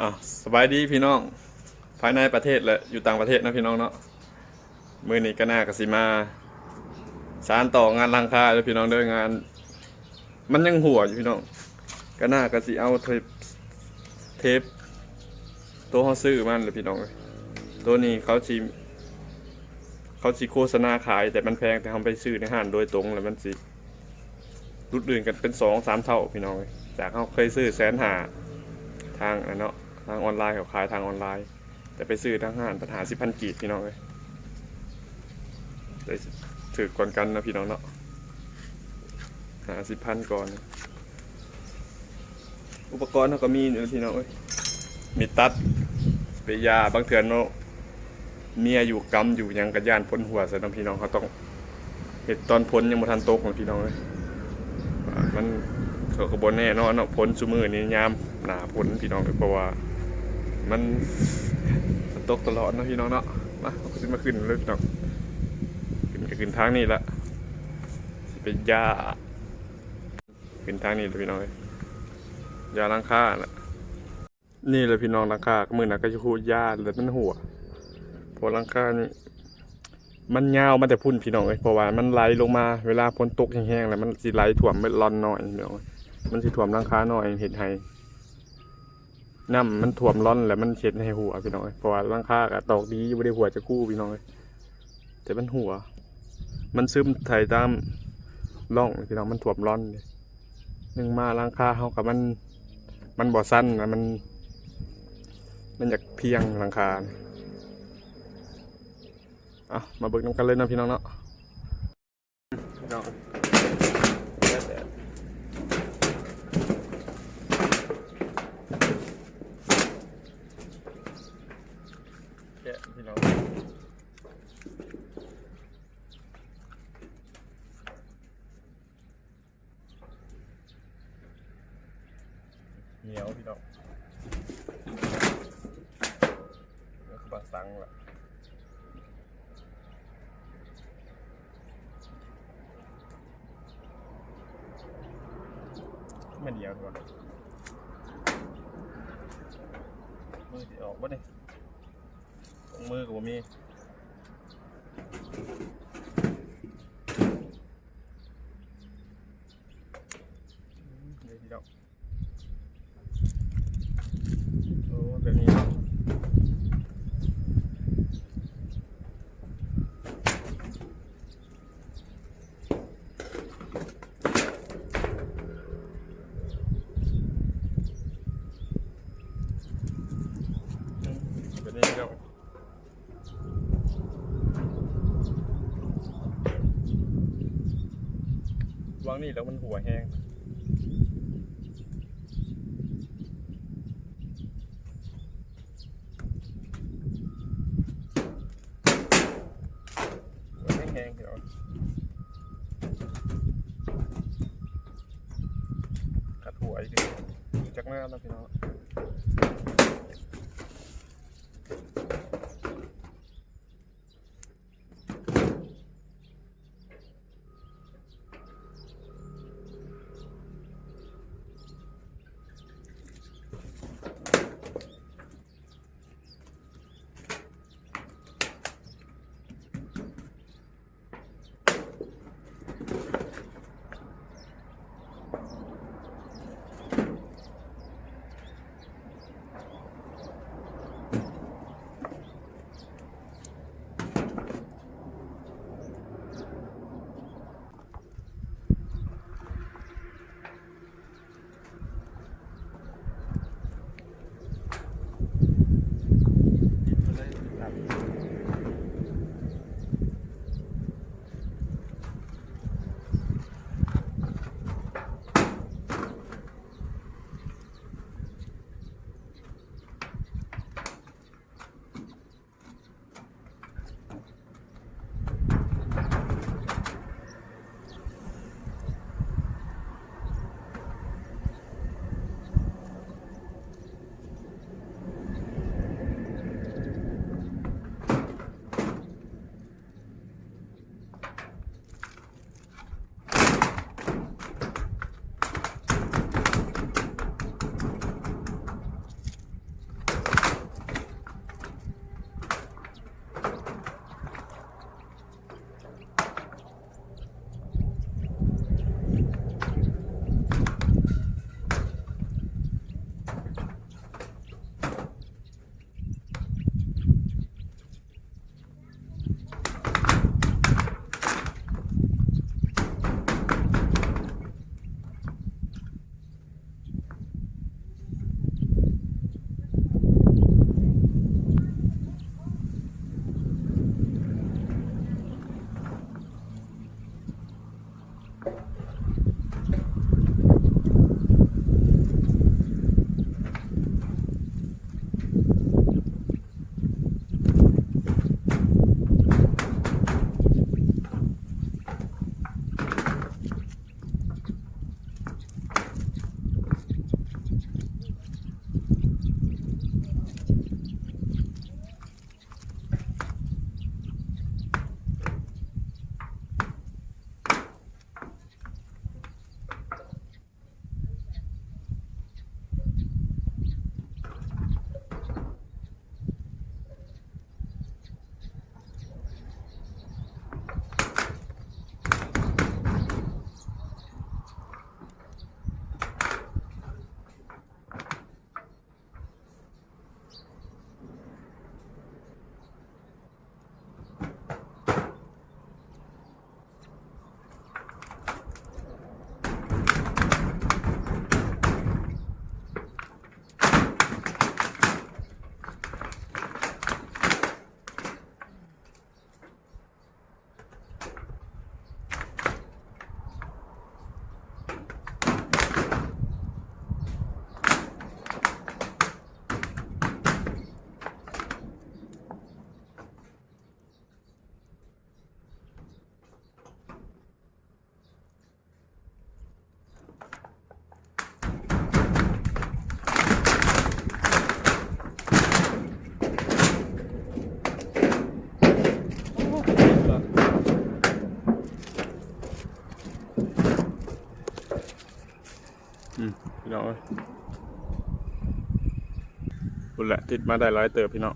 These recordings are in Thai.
อะสบายดีพี่น้อง ภายในประเทศและอยู่ต่างประเทศนะพี่น้องเนาะมือนี้ก็น่ากสิมาสารต่องานรังคาเลยพี่น้องเด้องาน มันยังหัวอยู่พี่น้องก็น่ากสิเอาเทปเทปตัวเขาซื้อมันเลยพี่น้องเลยตัวนี้เขาชีเขาชีโฆษณาขาย แต่มันแพงแต่เขาไปซื้อในห้างโดยตรงแล้วมันสิรุดอื่นกันเป็นสองสามเท่าพี่น้องเลยจากเขาเคยซื้อแสนหาทางอันเนาะ ทางออนไลน์เขาขายทางออนไลน์ แต่ไปซื้อทางห้างปัญหาสิพันกีบพี่น้องเลยได้ถือก่อนกันนะพี่น้องเนาะหาสิพันก่อน อุปกรณ์เขาก็มีอยู่พี่น้องเอ้ยมีตัดเปรย์ยาบางเถื่อนเนาะเมียอยู่กำอยู่ยังกระยานพ้นหัวใส่น้องพี่น้องเขาต้องเห็ดตอนพ้นยังบ่ทันโตกของพี่น้องเลยมันเขาก็บนแน่นอนเนาะพ้นซุมือนี้ยามหนาพ้นพี่น้องเลยเพราะว่า มันมันตกตลอดนะพี่น้องเนาะมาเอาขึ้นมาขึ้นเลยพี่น้องขึ้นก็ขึ้นทางนี้ละสิเป็นยาขึ้นทางนี้เลยพี่น้องเลยยาล้างค่าน่ะนี่เลยพี่น้องล้างค่าก็มือหนักก็จะพูดยาเลยมันหัวเพอล้างค่านี่มันยาวมาแต่พุ่นพี่น้องเลยเพราะว่ามันไหลลงมาเวลาฝนตกแห้งๆแล้วมันสิไหลถ่วมเม็ดร้อนหน่อยพี่น้องมันสิถ่วมล้างค่าหน่อยเห็นไห้ น้ำมันท่วมร้อนแล้วมันเช็ดให้หัวพี่น้องเอ้ยเพราะว่าร่างคากับตอกดีอยู่ไม่ได้หัวจะกู้พี่น้องเอ้ยแต่มันหัว มันซึมไถ่ตามร่องพี่น้องมันท่วมร้อนเลยหนึ่งมาร่างคาเขากับมัน มันบ่อสั้นนะมัน มันอยากเพียงร่างคาอะมาเบิกน้ำกันเลยนะพี่น้องเนาะพี่น้องแดด แกะพี่น้องเหนียวพี่น้องแล้วก็บาสังล่ะ มันเดียวก่อนมือที่ออกบ่เนี่ยมือกับผมมีเดี๋ยวพี่น้องโอ้แบบนี้เนาะอืมแบบนี้พี่น้อง วางนี่แล้วมันหัวแห้งหัวแห้งๆเดี๋ยวกัดหัวอีกทีจากหน้าแล้วพี่น้อง พี่น้องเอ้ยบุญละติดมาได้ร้อยเติบพี่น้อง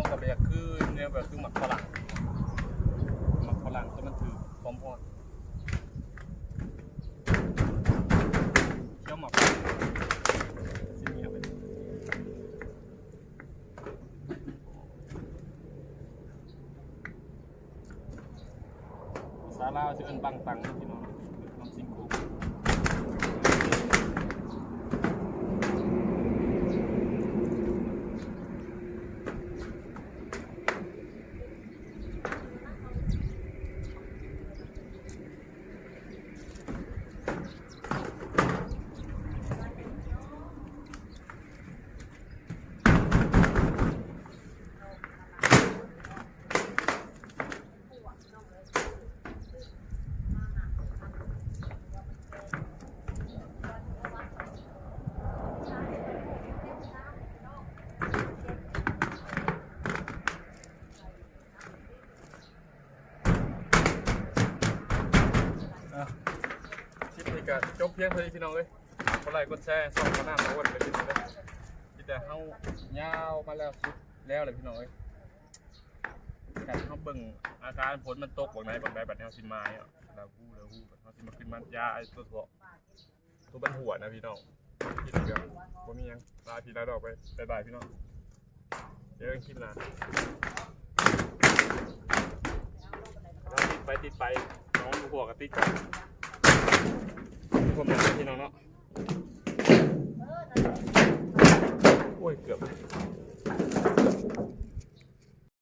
วกับแบบคือเนี้ยวแบบคือหมักฝรั่งหมักฝรั่งแต่มันถือพร้อมพอดเคี่ยหมักฝรั่งสิเหนียวไปสาลาวจะเป็นบังตังนะพี่น้องโค อะคลิปนี้ ก็จบเพียงเท่านี้พี่น้องเลยกดไลค์กดแชร์ส่องมาหน้ามาวันเลยพี่น้องเลยที่แต่เฮายาวมาแล้วสุดแล้วเลยพี่น้องเลยแต่เขาเบิ่งอาการฝนมันตกบางไหนบางไหนบัดแนวสิมาอะแล้วฮู้แล้วฮู้เขาสิมาขึ้นมายาไอ้ตัวตัวตัวบันหัวนะพี่น้องคิดเดียวผมมียังลาพี่ลาดอกไปบ๊ายบายพี่น้องเจอกันคลิปหน้าแล้วติดไปติดไปน้องหัวกับติดกัน ผมนะพี่น้องเนาะโอ้ยเกือบ